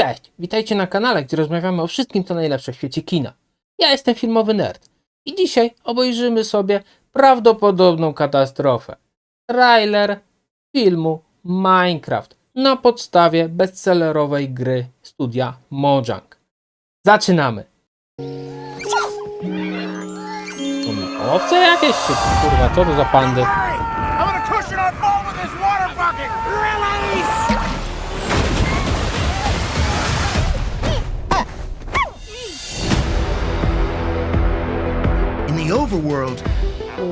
Cześć, witajcie na kanale, gdzie rozmawiamy o wszystkim, co najlepsze w świecie kina. Ja jestem filmowy nerd i dzisiaj obejrzymy sobie prawdopodobną katastrofę. Trailer filmu Minecraft na podstawie bestsellerowej gry studia Mojang. Zaczynamy! Owce jakieś czy kurwa, co to za pandy? Overworld,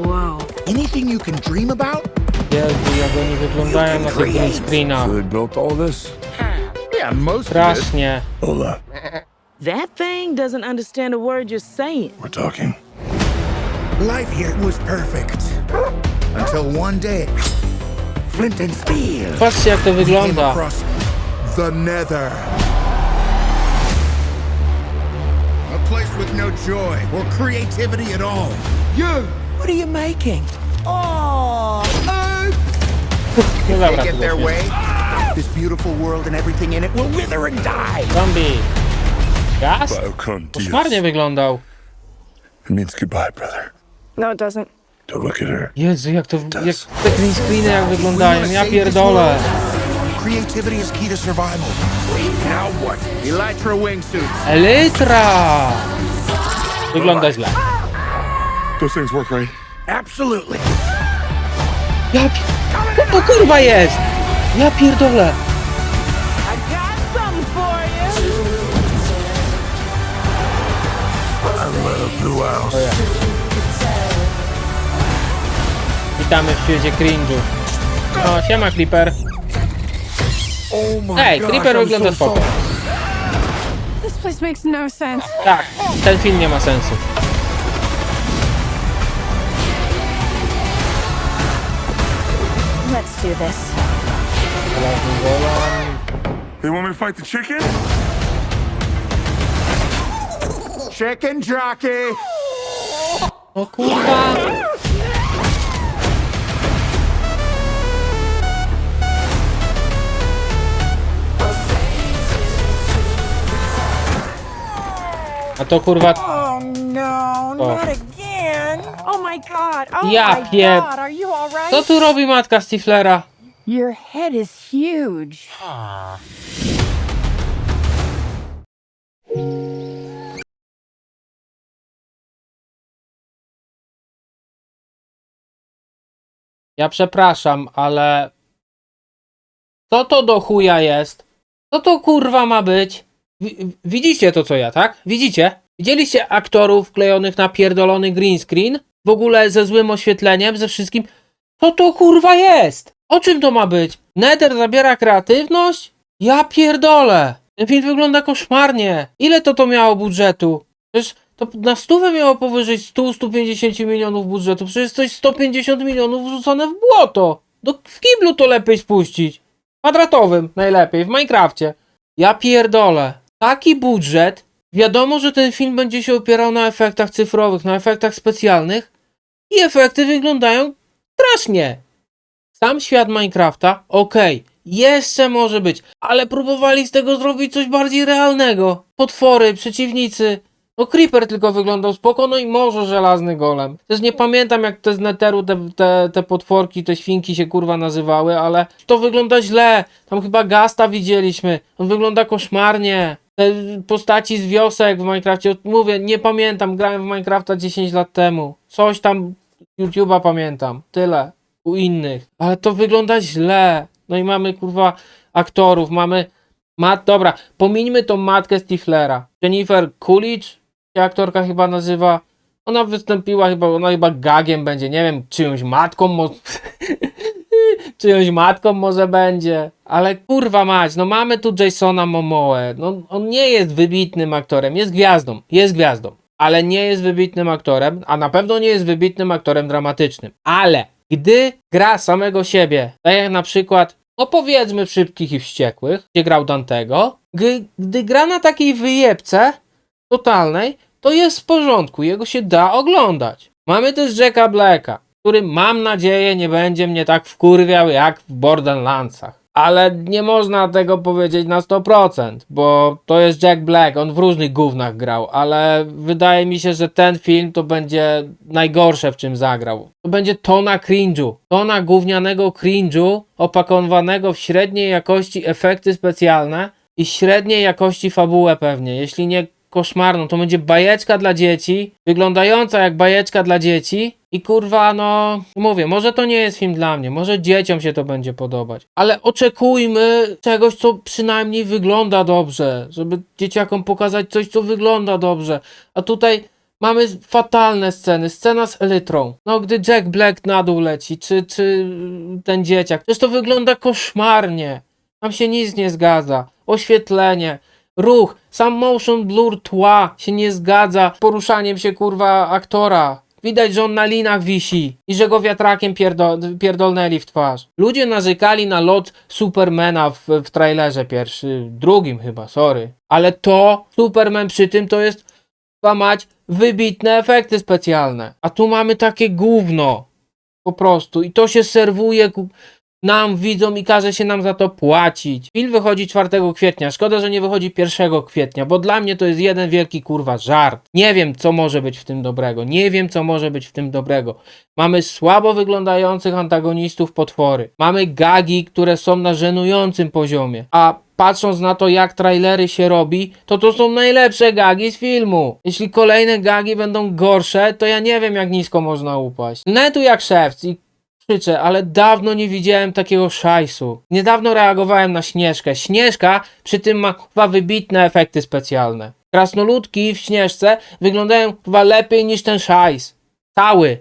Wow. anything you can dream about? Jezu, jak oni wyglądają na tych green screenach. So built all this? Yeah, most of it. Strasznie. Hold up. That thing doesn't understand a word you're saying. We're talking. Life here was perfect. Until one day, Flint and Steel Patrzcie jak to came wygląda. across the Nether. Place with no joy or creativity at all. You! What are you making? Oh! No dobra, They get their way. This beautiful world and everything in it will wither and die. Zombie. Gaz? Biocon Koszmarnie wyglądał. It means goodbye, brother. No, it doesn't. Don't look at her. Jezu, jak to, jak te green screeny jak wyglądają, ja pierdolę. Creativity is key to survival. Now what? Elytra wingsuits. Elytra! Wygląda źle. Those things work, right? Absolutely. Ja pi... Co to kurwa jest? Ja pierdolę. I got something for you. Blue house. Witamy w świecie cringe'u. O, siema Clipper. Oh my Ej, gosh, Clipper I'm wygląda so spoko. sorry. This place makes no sense. Tak, ten film nie ma sensu. Let's do this. They want me to fight the chicken? Chicken jockey! O kurwa. A to kurwa... Oh no, not again. Oh my god. Oh Ja my god. Are you? Co tu robi matka Stiflera? Your head is huge. Ja przepraszam, ale... Co to do chuja jest? Co to kurwa ma być? Wi- widzicie to co ja, tak? Widzicie? Widzieliście aktorów wklejonych na pierdolony green screen? W ogóle ze złym oświetleniem, ze wszystkim? Co to kurwa jest? O czym to ma być? Nether zabiera kreatywność? Ja pierdolę! Ten film wygląda koszmarnie. Ile to to miało budżetu? Przecież to na stówę miało powyżej 100-150 milionów budżetu. Przecież coś 150 milionów wrzucone w błoto. Do, w kiblu to lepiej spuścić. Kwadratowym najlepiej, w Minecrafcie. Ja pierdolę. Taki budżet. Wiadomo, że ten film będzie się opierał na efektach cyfrowych, na efektach specjalnych. I efekty wyglądają strasznie. Sam świat Minecrafta, okej, jeszcze może być, ale próbowali z tego zrobić coś bardziej realnego. Potwory, przeciwnicy. No Creeper tylko wyglądał spoko, no i może żelazny golem. Też nie pamiętam jak te z Netheru te, te, te potworki, te świnki się kurwa nazywały, ale to wygląda źle. Tam chyba Gasta widzieliśmy. On wygląda koszmarnie. Te postaci z wiosek w Minecrafcie, mówię, nie pamiętam, grałem w Minecrafta 10 lat temu. Coś tam YouTube'a pamiętam, tyle. U innych. Ale to wygląda źle. No i mamy kurwa aktorów, mamy. Mat, dobra, pomińmy tą matkę Stiflera. Jennifer Coolidge, się aktorka chyba nazywa. Ona wystąpiła chyba, ona chyba gagiem będzie, nie wiem, czyjąś matką, mo... czyjąś matką może będzie. Ale kurwa mać, no mamy tu Jasona Momoe. No on nie jest wybitnym aktorem, jest gwiazdą, jest gwiazdą. Ale nie jest wybitnym aktorem, a na pewno nie jest wybitnym aktorem dramatycznym. Ale gdy gra samego siebie, tak jak na przykład, no powiedzmy w Szybkich i Wściekłych, gdzie grał Dantego, gdy, gdy gra na takiej wyjebce totalnej, to jest w porządku, jego się da oglądać. Mamy też Jacka Blacka, który mam nadzieję nie będzie mnie tak wkurwiał jak w Borderlandsach. Ale nie można tego powiedzieć na 100%, bo to jest Jack Black, on w różnych gównach grał, ale wydaje mi się, że ten film to będzie najgorsze w czym zagrał. To będzie tona cringe'u, tona gównianego cringe'u opakowanego w średniej jakości efekty specjalne i średniej jakości fabułę pewnie, jeśli nie koszmarną, to będzie bajeczka dla dzieci, wyglądająca jak bajeczka dla dzieci i kurwa, no mówię, może to nie jest film dla mnie, może dzieciom się to będzie podobać, ale oczekujmy czegoś, co przynajmniej wygląda dobrze, żeby dzieciakom pokazać coś, co wygląda dobrze, a tutaj mamy fatalne sceny, scena z elytrą, no gdy Jack Black na dół leci, czy, czy ten dzieciak, przecież to wygląda koszmarnie, tam się nic nie zgadza, oświetlenie, ruch, sam motion blur tła się nie zgadza poruszaniem się kurwa aktora. Widać, że on na linach wisi i że go wiatrakiem pierdo pierdolnęli w twarz. Ludzie narzekali na lot Supermana w, w trailerze pierwszy, drugim chyba, sorry. Ale to, Superman przy tym to jest, mać, wybitne efekty specjalne. A tu mamy takie gówno. Po prostu. I to się serwuje nam, widzom i każe się nam za to płacić. Film wychodzi 4 kwietnia. Szkoda, że nie wychodzi 1 kwietnia, bo dla mnie to jest jeden wielki kurwa żart. Nie wiem, co może być w tym dobrego. Nie wiem, co może być w tym dobrego. Mamy słabo wyglądających antagonistów potwory. Mamy gagi, które są na żenującym poziomie. A patrząc na to, jak trailery się robi, to to są najlepsze gagi z filmu. Jeśli kolejne gagi będą gorsze, to ja nie wiem, jak nisko można upaść. Netu jak szewc i krzyczę, ale dawno nie widziałem takiego szajsu. Niedawno reagowałem na Śnieżkę. Śnieżka przy tym ma chyba wybitne efekty specjalne. Krasnoludki w Śnieżce wyglądają chyba lepiej niż ten szajs. Cały.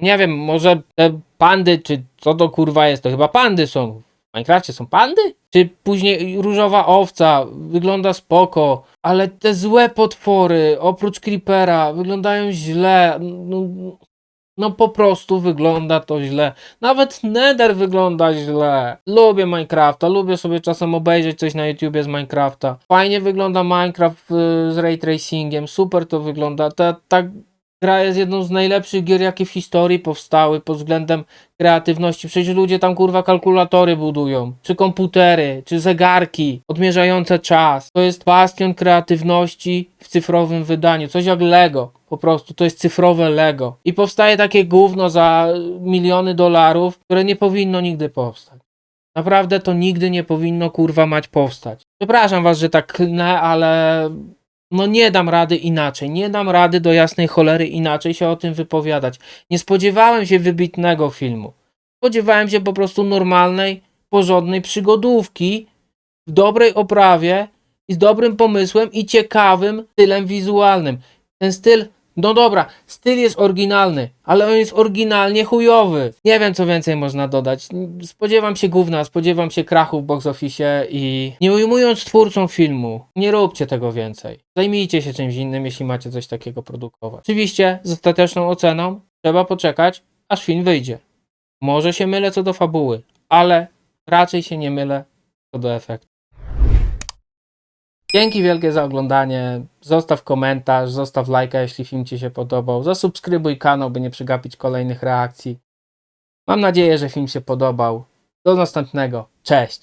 Nie wiem, może te pandy, czy co to kurwa jest, to chyba pandy są. W Minecrafcie są pandy? Czy później różowa owca wygląda spoko, ale te złe potwory, oprócz Creepera, wyglądają źle. No, no po prostu wygląda to źle. Nawet Nether wygląda źle. Lubię Minecrafta, lubię sobie czasem obejrzeć coś na YouTubie z Minecrafta. Fajnie wygląda Minecraft y, z ray tracingiem, super to wygląda. Ta, ta gra jest jedną z najlepszych gier, jakie w historii powstały pod względem kreatywności. Przecież ludzie tam kurwa kalkulatory budują, czy komputery, czy zegarki odmierzające czas. To jest bastion kreatywności w cyfrowym wydaniu, coś jak Lego. Po prostu to jest cyfrowe Lego. I powstaje takie gówno za miliony dolarów, które nie powinno nigdy powstać. Naprawdę to nigdy nie powinno kurwa mać powstać. Przepraszam was, że tak klnę, ale no nie dam rady inaczej. Nie dam rady do jasnej cholery inaczej się o tym wypowiadać. Nie spodziewałem się wybitnego filmu. Spodziewałem się po prostu normalnej, porządnej przygodówki w dobrej oprawie i z dobrym pomysłem i ciekawym stylem wizualnym. Ten styl, no dobra, styl jest oryginalny, ale on jest oryginalnie chujowy. Nie wiem, co więcej można dodać. Spodziewam się gówna, spodziewam się krachu w box office i nie ujmując twórcom filmu, nie róbcie tego więcej. Zajmijcie się czymś innym, jeśli macie coś takiego produkować. Oczywiście z ostateczną oceną trzeba poczekać, aż film wyjdzie. Może się mylę co do fabuły, ale raczej się nie mylę co do efektu. Dzięki wielkie za oglądanie. Zostaw komentarz, zostaw lajka, jeśli film Ci się podobał. Zasubskrybuj kanał, by nie przegapić kolejnych reakcji. Mam nadzieję, że film się podobał. Do następnego. Cześć.